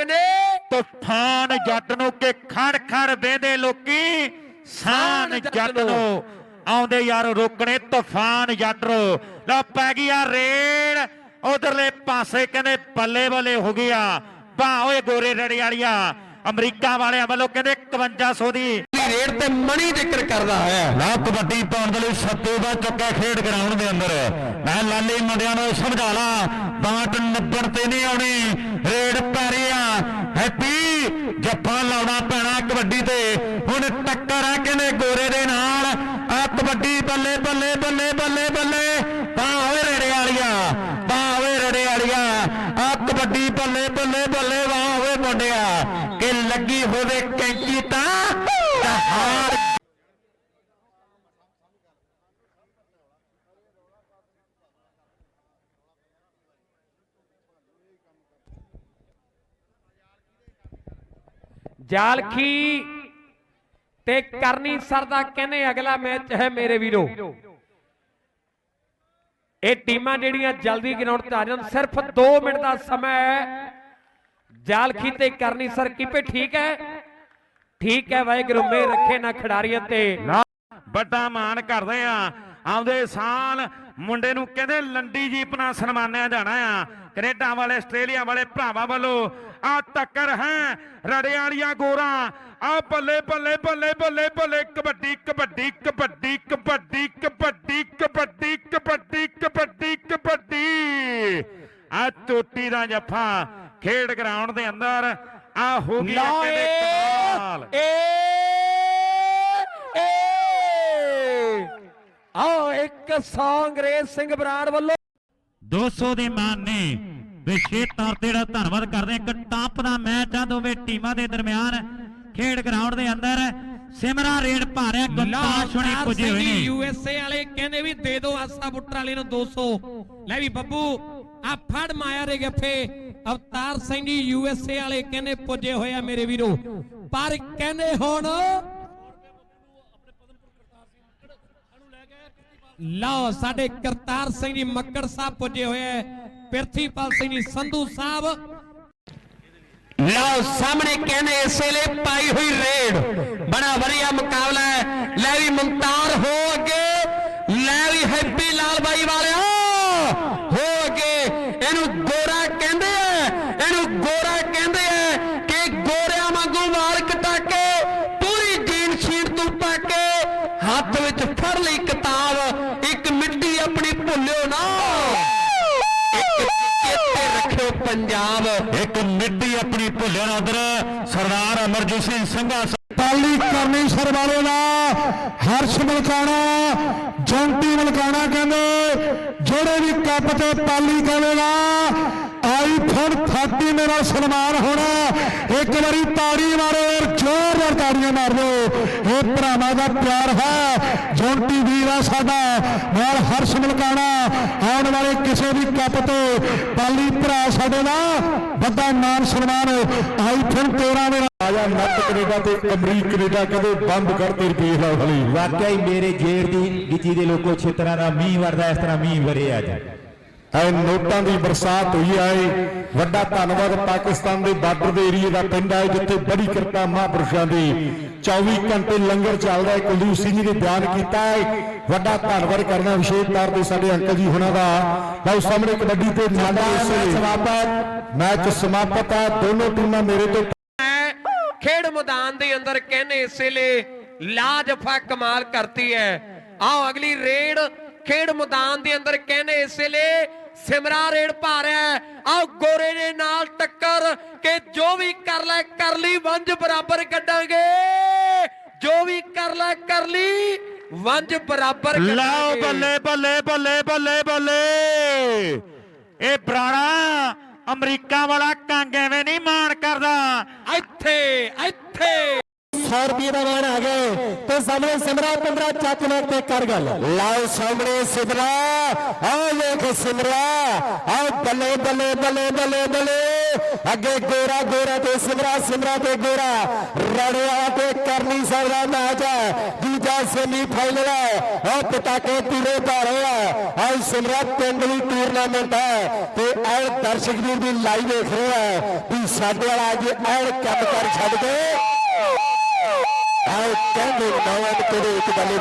ਕਹਿੰਦੇ ਤੂਫਾਨ ਜੱਟ ਨੂੰ ਕਿ ਖੜ ਖੜ ਵੇਂਦੇ ਲੋਕੀ ਸਾਨ ਜੱਟ ਨੂੰ। ਆਉਂਦੇ ਯਾਰ ਰੋਕਣੇ ਤੂਫਾਨ ਜੱਟ ਨੂੰ। ਲਾ ਪੈ ਗਈ ਆ ਰੇਡ ਉਧਰਲੇ ਪਾਸੇ ਕਹਿੰਦੇ ਬੱਲੇ ਬੱਲੇ ਹੋ ਗਿਆ ਬਾ ਓਏ ਗੋਰੇ ਰੜੀ ਵਾਲੀਆ। ਅਮਰੀਕਾ ਵਾਲਿਆਂ ਵੱਲੋਂ ਕਹਿੰਦੇ 5100 ਦੀ ਰੇਡ ਤੇ ਮਣੀ ਜ਼ਿਕਰ ਕਰਦਾ ਹੈ। ਨਾ ਕਬੱਡੀ ਪਾਉਣ ਦੇ ਲਈ ਸੱਤੂ ਦਾ ਚੱਕਾ ਖੇਡ ਗਰਾਊਂਡ ਦੇ ਅੰਦਰ। ਮੈਂ ਲਾਲੀ ਮੁੰਡਿਆਂ ਨੂੰ ਸਮਝਾ ਲਾ, ਬਾਟ ਨੱਬਣ ਤੇ ਨਹੀਂ ਆਉਣੀ, ਰੇਡ ਪੈ ਰਹੀ ਆ। ਹੈਪੀ, ਜੱਫਾ ਲਾਉਣਾ ਪੈਣਾ ਕਬੱਡੀ ਤੇ। ਹੁਣ ਟੱਕਰ ਆ ਕਹਿੰਦੇ ਗੋਰੇ ਦੇ ਨਾਲ? ਆ ਕਬੱਡੀ ਬੱਲੇ ਬੱਲੇ ਬੱਲੇ ਬੱਲੇ ਬੱਲੇ ਹੋਵੇ ਤਾਂ ਹਾਰ ਜਾਲਖੀ ਤੇ ਕਰਨੀ ਸਰ ਦਾ ਕਹਿੰਦੇ ਅਗਲਾ ਮੈਚ ਹੈ ਮੇਰੇ ਵੀਰੋ। ਇਹ ਟੀਮਾਂ ਜਿਹੜੀਆਂ ਜਲਦੀ ਗਰਾਊਂਡ ਤੇ ਆ ਜਾਣ, ਸਿਰਫ 2 ਮਿੰਟ ਦਾ ਸਮਾਂ ਹੈ। ਜਾਲਖੀ ਤੇ ਕਰਨੀ ਸਰ, ਕੀਪੇ ਠੀਕ ਹੈ? ਠੀਕ ਹੈ ਵਾਹਿਗੁਰੂ, ਮੇਰ ਰੱਖੇ ਨਾ ਖਿਡਾਰੀਆਂ ਤੇ। ਵੱਡਾ ਮਾਣ ਕਰਦੇ ਆ। ਆਉਂਦੇ ਸਾਲ ਮੁੰਡੇ ਨੂੰ ਕਹਿੰਦੇ ਲੰਡੀ ਜੀਪ ਨਾਲ ਸਨਮਾਨਿਆ ਜਾਣਾ ਆ। ਕੈਨੇਡਾ ਵਾਲੇ, ਆਸਟ੍ਰੇਲੀਆ ਵਾਲੇ ਭਰਾਵਾਂ ਵੱਲੋਂ ਆ ਟੱਕਰ ਹੈ ਰੜਿਆਂ ਵਾਲੀਆਂ ਗੋਰਾ। ਆ ਬੱਲੇ ਬੱਲੇ ਬੱਲੇ ਬੱਲੇ ਬੱਲੇ, ਕਬੱਡੀ ਕਬੱਡੀ ਕਬੱਡੀ ਕਬੱਡੀ ਕਬੱਡੀ ਕਬੱਡੀ ਕਬੱਡੀ ਕਬੱਡੀ ਕਬੱਡੀ। ਆ ਚੋਟੀ ਦਾ ਜੱਫਾ ਖੇਡ ਗਰਾਊਂਡ ਦੇ ਅੰਦਰ ਆ ਹੋ ਗਈ ਆ ਲਓ ਕਹਿੰਦੇ ਏ ਕਮਾਲ। ਏ ਏ ਆਓ ਇੱਕ ਸੌਂਗ ਰੇਸ ਸਿੰਘ ਬਰਾੜ ਵੱਲੋਂ। 200 ਦੇ ਮਾਨ ਨੇ ਵਿਸ਼ੇਸ਼ ਤੌਰ ਤੇ ਜਿਹੜਾ ਧੰਨਵਾਦ ਕਰਦੇ। ਇੱਕ ਟਾਪ ਦਾ ਮੈਚ ਆ ਦੋਵੇਂ ਟੀਮਾਂ ਦੇ ਦਰਮਿਆਨ। ਖੇਡ ਗਰਾਊਂਡ ਦੇ ਅੰਦਰ ਸਿਮਰਾ ਰੇਡ ਭਾਰਿਆ ਗੁਰਦਾਸ ਹੁਣੀ ਪੁੱਜੇ ਹੋਏ ਨੇ। ਯੂਐਸਏ ਵਾਲੇ ਕਹਿੰਦੇ ਵੀ ਦੇ ਦਿਓ ਆਸਾ ਬੁੱਟਰ ਵਾਲੇ ਨੂੰ 200 ਲੈ ਵੀ ਬੱਬੂ ਆ ਫੜ ਮਾਇਆ ਰੇ ਗੱਫੇ। ਅਵਤਾਰ ਸਿੰਘ ਜੀ ਯੂਐਸਏ ਵਾਲੇ ਕਹਿੰਦੇ ਪੁੱਜੇ ਹੋਏ ਆ ਮੇਰੇ ਵੀਰੋ। ਪਰ ਕਹਿੰਦੇ ਹੁਣ ਲਓ, ਸਾਡੇ ਕਰਤਾਰ ਸਿੰਘ ਜੀ ਮੱਕੜ ਸਾਹਿਬ ਪੁੱਜੇ ਹੋਏ ਆ। ਪ੍ਰਿਥੀਪਾਲ ਸਿੰਘ ਜੀ, ਸੰਧੂ ਸਾਹਿਬ। ਲਓ, ਸਾਹਮਣੇ ਕਹਿੰਦੇ ਇਸ ਵੇਲੇ ਪਾਈ ਹੋਈ ਰੇਡ। ਬੜਾ ਵਧੀਆ ਮੁਕਾਬਲਾ ਹੈ। ਲੈ ਵੀ ਮੁਮਤਾਰ ਹੋ ਅੱਗੇ। ਲੈ ਵੀ ਹੈਪੀ ਲਾਲ ਬਾਈ ਵਾਲਿਆ। ਹੋ ਅੱਗੇ। ਇਹਨੂੰ ਗੋਰਾ ਕਹਿੰਦੇ ਗੋਰਾ ਕਹਿੰਦੇ ਆ ਕਿ ਗੋਰਿਆਂ ਵਾਂਗੂ ਵਾਲ ਕਟਾ ਕੇ ਪੂਰੀ ਜੀਨ ਸ਼ੀਟ ਤੋਂ ਪਾ ਕੇ ਹੱਥ ਵਿੱਚ ਫੜ ਲਈ ਕਿਤਾਬ ਇੱਕ ਮਿੱਟੀ ਆਪਣੀ ਭੁੱਲਿਓ ਨਾ। ਰੱਖਿਓ ਪੰਜਾਬ। ਇੱਕ ਮਿੱਟੀ ਆਪਣੀ ਭੁੱਲਿਆ ਨਾ ਉਧਰ ਸਰਦਾਰ ਅਮਰਜੀਤ ਸਿੰਘ ਸੰਘਾ ਪਾਲੀ ਕਰਨੀ ਸਰਵਾਲੇ ਦਾ ਹਰਸ਼ ਮਲਕਾਣਾ ਜੌਂਟੀ ਮਲਕਾਣਾ ਕਹਿੰਦੇ ਜਿਹੜੇ ਵੀ ਕੱਪ ਤੇ ਪਾਲੀ ਕਹੇਗਾ ਆਈਫੋਨ 30 ਮੇਰਾ ਸਨਮਾਨ ਹੋਣਾ ਇੱਕ ਵਾਰੀ ਤਾੜੀ ਮਾਰੋ ਔਰ ਜ਼ੋਰਦਾਰ ਤਾੜੀਆਂ ਮਾਰ ਦਿਓ ਇਹ ਭਰਾਵਾਂ ਦਾ ਪਿਆਰ ਹੈ। ਜੌਂਟੀ ਵੀਰ ਆ ਸਾਡਾ। ਨਾਲ ਹਰਸ਼ ਮਲਕਾਣਾ ਆਉਣ ਵਾਲੇ ਕਿਸੇ ਵੀ ਕੱਪ ਤੇ। ਪਾਲੀ ਭਰਾ ਸਾਡੇ ਦਾ ਵੱਡਾ ਮਾਨ ਸਨਮਾਨ। ਆਈਫੋਨ 13 ਮੇਰਾ ਆਇਆ ਨੱਤ ਕੈਨੇਡਾ ਤੇ ਅਮਰੀਕ ਕੈਨੇਡਾ ਕਦੇ ਬੰਦ ਕਰ ਤੇ ਰੁਪਏ ਲਾ ਹਲੀ ਵਾਕਿਆ ਹੀ ਮੇਰੇ ਜੇਰ ਦੀ ਗਿੱਚੀ ਦੇ ਲੋਕੋ ਛਿੱਤਰਾਂ ਦਾ ਮੀਂਹ ਵਰਦਾ ਇਸ ਤਰ੍ਹਾਂ ਮੀਂਹ ਵਰੇ ਅੱਜ। ਐ ਨੋਟਾਂ ਦੀ ਬਰਸਾਤ ਹੋਈ ਆਏ। ਵੱਡਾ ਧੰਨਵਾਦ ਪਾਕਿਸਤਾਨ ਦੇ ਬਾਰਡਰ ਦੇ ਏਰੀਏ ਦਾ ਪਿੰਡ ਹੈ ਜਿੱਥੇ ਬੜੀ ਕਿਰਪਾ ਮਹਾਂਪੁਰਸ਼ਾਂ ਦੀ। 24 ਘੰਟੇ ਲੰਗਰ ਚੱਲਦਾ ਹੈ ਕੁਲਦੀਪ ਸਿੰਘ ਜੀ ਨੇ ਬਿਆਨ ਕੀਤਾ ਹੈ। ਵੱਡਾ ਧੰਨਵਾਦ ਕਰਨਾ ਵਿਸ਼ੇਸ਼ ਤੌਰ ਤੇ ਸਾਡੇ ਅੰਕਲ ਜੀ ਹੁਣਾਂ ਦਾ। ਲਓ ਸਾਹਮਣੇ ਕਬੱਡੀ ਤੇ ਨਾਡਾ ਮੈਚ ਸਮਾਪਤ। ਮੈਚ ਸਮਾਪਤ ਹੈ ਦੋਨੋਂ ਟੀਮਾਂ ਮੇਰੇ ਤੋਂ ਖੇਡ ਮੈਦਾਨ ਦੇ ਅੰਦਰ ਕਹਿੰਦੇ ਇਸ ਵੇਲੇ ਲਾਜਫਾ ਕਮਾਲ ਕਰਤੀ ਹੈ। ਆਓ ਅਗਲੀ ਰੇਡ ਖੇਡ ਮੈਦਾਨ ਦੇ ਅੰਦਰ ਕਹਿੰਦੇ ਇਸ ਵੇਲੇ ਸਿਮਰਾ ਰੇਡ ਪਾ ਰਿਹਾ ਆਓ ਗੋਰੇ ਦੇ ਨਾਲ ਟੱਕਰ ਕਿ ਜੋ ਵੀ ਕਰ ਲੈ ਕਰ ਲਈ ਵੰਜ ਬਰਾਬਰ ਕੱਢਾਂਗੇ। ਜੋ ਵੀ ਕਰ ਲੈ ਕਰ ਲਈ ਵੰਜ ਬਰਾਬਰ ਲਓ ਬੱਲੇ ਬੱਲੇ ਬੱਲੇ ਬੱਲੇ ਬੱਲੇ। ਇਹ ਬਰਾੜਾ ਅਮਰੀਕਾ ਵਾਲਾ ਕੰਗ ਐਵੇਂ ਨਹੀਂ ਮਾਣ ਕਰਦਾ। ਇੱਥੇ ਇੱਥੇ। 100 ਰੁਪਏ ਦਾ ਮਾਨ ਆ ਗਏ ਤੇ ਸਾਹਮਣੇ ਸਿਮਰਾ 15 ਚੱਕ ਲੈ ਤੇ ਕਰ ਗੱਲ ਲਾਓ ਸਾਹਮਣੇ ਸਿਮਰਾ ਆਹ ਵੇਖ ਸਿਮਰਾ ਆਹ ਬੱਲੇ ਬੱਲੇ ਬੱਲੇ ਬੱਲੇ ਬੱਲੇ ਅੱਗੇ ਗੋਰਾ ਗੋਰਾ ਤੇ ਸਿਮਰਾ ਸਿਮਰਾ ਤੇ ਗੋਰਾ ਰੜਿਆ ਤੇ ਕਰਨੀ ਸਾਹਿਬ ਦਾ ਮੈਚ ਹੈ ਦੂਜਾ ਸੈਮੀ ਫਾਈਨਲ ਹੈ ਉਹ ਪਟਾਕੇ ਪੂਰੇ ਧਾਰੇ ਆ ਅੱਜ ਸਿਮਰਾ ਪਿੰਡ ਦੀ ਟੂਰਨਾਮੈਂਟ ਹੈ ਤੇ ਐ ਦਰਸ਼ਕ ਵੀਰ ਵੀ ਲਾਈਵ ਦੇਖ ਰਹੇ ਆ ਵੀ ਸਾਡੇ ਵਾਲਾ ਅੱਜ ਐ ਕੰਮ ਕਰ ਛੱਡ ਕੇ ਆਹ ਕਹਿੰਦੇ ਨੌਂ ਤੇ ਇੱਕ ਬੱਲੇ